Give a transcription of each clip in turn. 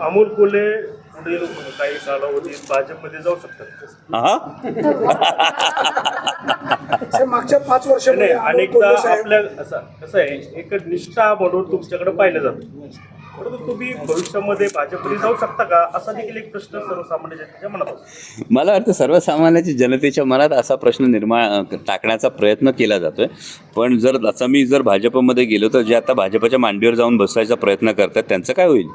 अमोल कोल्हे पुढील काही कालावधीत भाजपमध्ये जाऊ शकतात. हा? मागच्या पाच नाही अमोल अनेकदा आपल्या असं कसं आहे एक निष्ठा म्हणून तुमच्याकडे पाहिलं जातं. परंतु तुम्ही भविष्यामध्ये भाजपमध्ये जाऊ शकता का? असा देखील एक प्रश्न सर्वसामान्य जनतेच्या मनात असतो. मला वाटतं सर्वसामान्याच्या जनतेच्या मनात असा प्रश्न निर्माण टाकण्याचा प्रयत्न केला जातोय. पण जर असं मी जर भाजपमध्ये गेलो तर जे आता भाजपच्या मांडीवर जाऊन बसायचा प्रयत्न करतात त्यांचं काय होईल?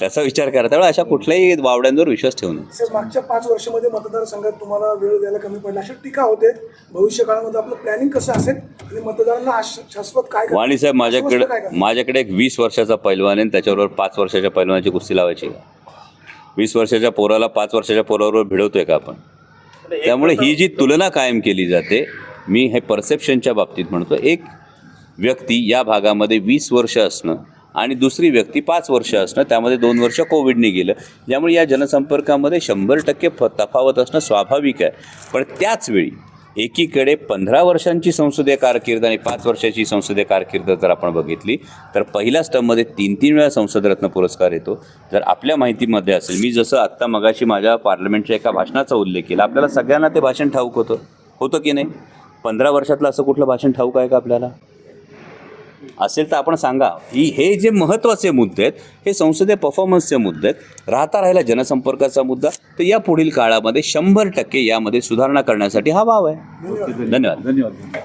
त्याचा विचार करा. त्यामुळे अशा कुठल्याही वावड्यांवर विश्वास ठेवू नये मागच्या पाच वर्षामध्ये मतदारसंघात तुम्हाला वेळ द्यायला कमी पडला. अशी टीका होते. भविष्य काळामध्ये आपलं प्लॅनिंग कसं असेल आणि मतदारांना आश- शाश्वत काय? वाणी साहेब माझ्याकडे काय? माझ्याकडे एक वीस वर्षाचा पैलवान आहे आणि त्याच्याबरोबर पाच वर्षाच्या पैलवानाची कुस्ती लावायची का वीस वर्षाच्या पोराला पाच वर्षाच्या पोराबरोबर भिडवतोय का आपण? त्यामुळे ही जी तुलना कायम केली जाते मी हे परसेप्शनच्या बाबतीत म्हणतो एक व्यक्ती या भागामध्ये वीस वर्ष असणं आणि दुसरी व्यक्ती पाच वर्ष असणं त्यामध्ये दोन वर्ष कोविडने गेलं. ज्यामुळे या जनसंपर्कामध्ये शंभर टक्के फ तफावत असणं स्वाभाविक आहे. पण त्याच वेळी एकीकडे पंधरा वर्षांची संसदीय कारकीर्द आणि पाच वर्षाची संसदीय कारकीर्द जर आपण बघितली तर पहिल्या स्टममध्ये तीन तीन वेळा संसदरत्न पुरस्कार येतो. जर आपल्या माहितीमध्ये असेल मी जसं आत्ता मगाशी माझ्या पार्लमेंटच्या एका भाषणाचा उल्लेख केला आपल्याला सगळ्यांना ते भाषण ठाऊक होतं. होतं की नाही? पंधरा वर्षातलं असं कुठलं भाषण ठाऊक आहे का आपल्याला? असेल तर आपण सांगा ही हे जे महत्त्वाचे मुद्दे आहेत हे संसदीय परफॉर्मन्सचे मुद्दे आहेत राहता राहिला जनसंपर्काचा मुद्दा तर या पुढील काळामध्ये शंभर टक्के यामध्ये सुधारणा करण्यासाठी हा वाव आहे. धन्यवाद. धन्यवाद.